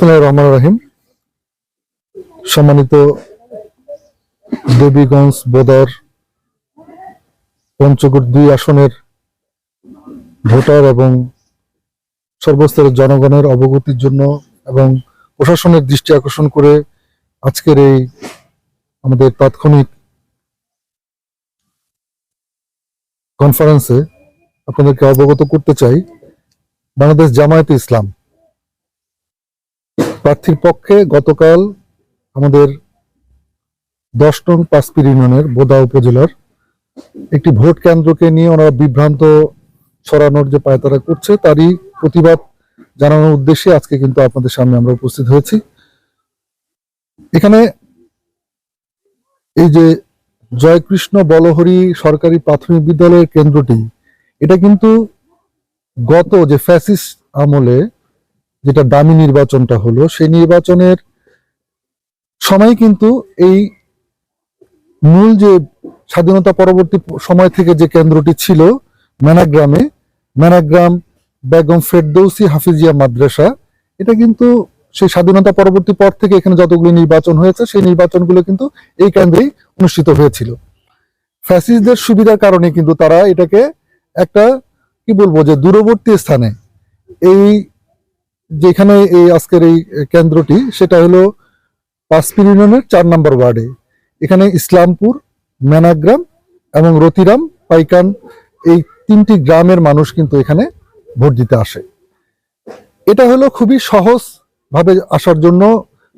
রহমান রাহিম। সম্মানিত দেবীগঞ্জ বোদার পঞ্চগড় দুই আসনের ভোটার এবং সর্বস্তরের জনগণের অবগতির জন্য এবং প্রশাসনের দৃষ্টি আকর্ষণ করে আজকের এই আমাদের তাৎক্ষণিক কনফারেন্সে আপনাদেরকে অবগত করতে চাই, বাংলাদেশ জামায়াতে ইসলাম। প্রার্থীর পক্ষে গতকাল আমাদের দশ নং পাঁচপির ইউনিয়নের বোদা উপজেলার একটি ভোট কেন্দ্রকে নিয়ে ওনারা বিভ্রান্ত ছড়ানোর যে পায়তারা করছে, তারই প্রতিবাদ জানানোর উদ্দেশ্যে আজকে কিন্তু আপনাদের সামনে আমরা উপস্থিত হয়েছি। এখানে এই যে জয়কৃষ্ণ বলহরি সরকারি প্রাথমিক বিদ্যালয়ের কেন্দ্রটি, এটা কিন্তু গত যে ফ্যাসিস্ট আমলে যেটা দামি নির্বাচনটা হলো, সেই নির্বাচনের সময় কিন্তু এই মূল যে স্বাধীনতা পরবর্তী সময় থেকে যে কেন্দ্রটি ছিল ম্যানাগ্রামে ম্যানাগ্রাম বেগম ফেরদৌসি হাফিজিয়া মাদ্রাসা, এটা কিন্তু সেই স্বাধীনতা পরবর্তী পর থেকে এখানে যতগুলো নির্বাচন হয়েছে, সেই নির্বাচনগুলো কিন্তু এই কেন্দ্রেই অনুষ্ঠিত হয়েছিল। ফ্যাসিস্টদের সুবিধার কারণে কিন্তু তারা এটাকে একটা, কি বলব, যে দূরবর্তী স্থানে এই যেখানে এই আজকের এই কেন্দ্রটি, সেটা হলো পাঁচপির ইউনিয়নের চার নম্বর ওয়ার্ডে। এখানে ইসলামপুর ম্যানাগ্রাম এবং রতিরাম, পাইকান, এই তিনটি গ্রামের মানুষ কিন্তু এখানে ভোট দিতে আসে। এটা হলো খুবই সহজ ভাবে আসার জন্য,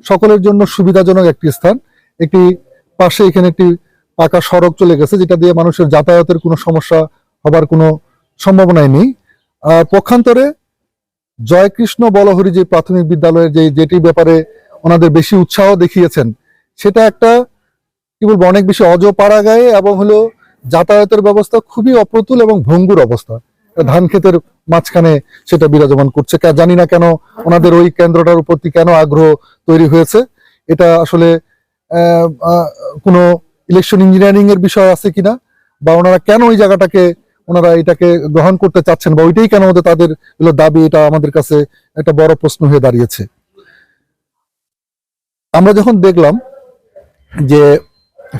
সকলের জন্য সুবিধাজনক একটি স্থান। একটি পাশে এখানে একটি পাকা সড়ক চলে গেছে, যেটা দিয়ে মানুষের যাতায়াতের কোনো সমস্যা হবার কোনো সম্ভাবনাই নেই। আর পক্ষান্তরে জয়কৃষ্ণ বলহরি যে প্রাথমিক বিদ্যালয়ের যে যেটি ব্যাপারে ওনাদের বেশি উৎসাহ দেখিয়েছেন, সেটা একটা, কি বলব, অনেক বেশি অজপাড়াগায়ে এবং হলো যাতায়াতের ব্যবস্থা খুবই অপ্রতুল এবং ভঙ্গুর অবস্থা। ধান ক্ষেতের মাঝখানে সেটা বিরাজমান করছে। জানি না কেন ওনাদের ওই কেন্দ্রটার প্রতি কেন আগ্রহ তৈরি হয়েছে। এটা আসলে কোনো ইলেকশন ইঞ্জিনিয়ারিং এর বিষয় আছে কিনা, বা ওনারা কেন ওই জায়গাটাকে ওনারা এটাকে গ্রহণ করতে চাচ্ছেন বা ওইটাই কেন ওদের তাদের দাবি, এটা আমাদের কাছে একটা বড় প্রশ্ন হয়ে দাঁড়িয়েছে। আমরা যখন দেখলাম যে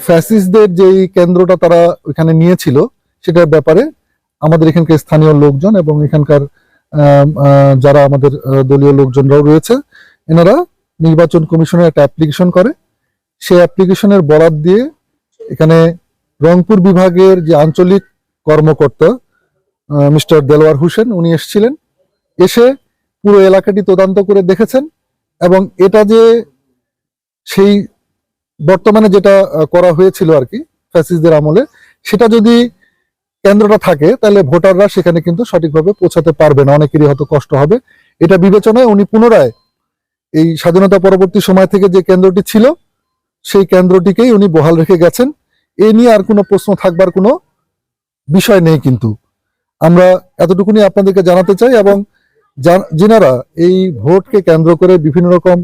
ফ্যাসিসদের যেই কেন্দ্রটা তারা ওইখানে নিয়েছিল, সেটার ব্যাপারে আমাদের এখানকার স্থানীয় লোকজন এবং এখানকার যারা আমাদের দলীয় লোকজনরাও রয়েছে, এনারা নির্বাচন কমিশনে একটা অ্যাপ্লিকেশন করে। সেই অ্যাপ্লিকেশনের বরাদ দিয়ে এখানে রংপুর বিভাগের যে আঞ্চলিক কর্মকর্তা মিস্টার দেলোয়ার হোসেন, উনি এসেছিলেন। এসে পুরো এলাকাটি তদন্ত করে দেখেছেন এবং এটা যে সেই বর্তমানে যেটা করা হয়েছিল আর কি ফ্যাসিসদের আমলে, সেটা যদি কেন্দ্রটা থাকে, তাহলে ভোটাররা সেখানে কিন্তু সঠিকভাবে পৌঁছাতে পারবে না। অনেকেরই হয়তো কষ্ট হবে। এটা বিবেচনায় উনি পুনরায় এই স্বাধীনতা পরবর্তী সময় থেকে যে কেন্দ্রটি ছিল, সেই কেন্দ্রটিকেই উনি বহাল রেখে গেছেন। এ নিয়ে আর কোনো প্রশ্ন থাকবার কোনো বিষয় নেই কিন্তু। আমরা এতটুকুনি আপনাদেরকে জানাতে চাই এবং যেনারা এই ভোটকে কেন্দ্র করে বিভিন্ন রকম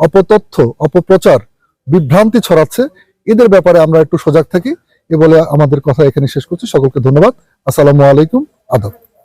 অপতথ্য, অপপ্রচার, বিভ্রান্তি ছড়াচ্ছে, এদের ব্যাপারে আমরা একটু সজাগ থাকি। এ বলে আমাদের কথা এখানে শেষ করছি। সকলকে ধন্যবাদ। আসসালামু আলাইকুম। আদাব।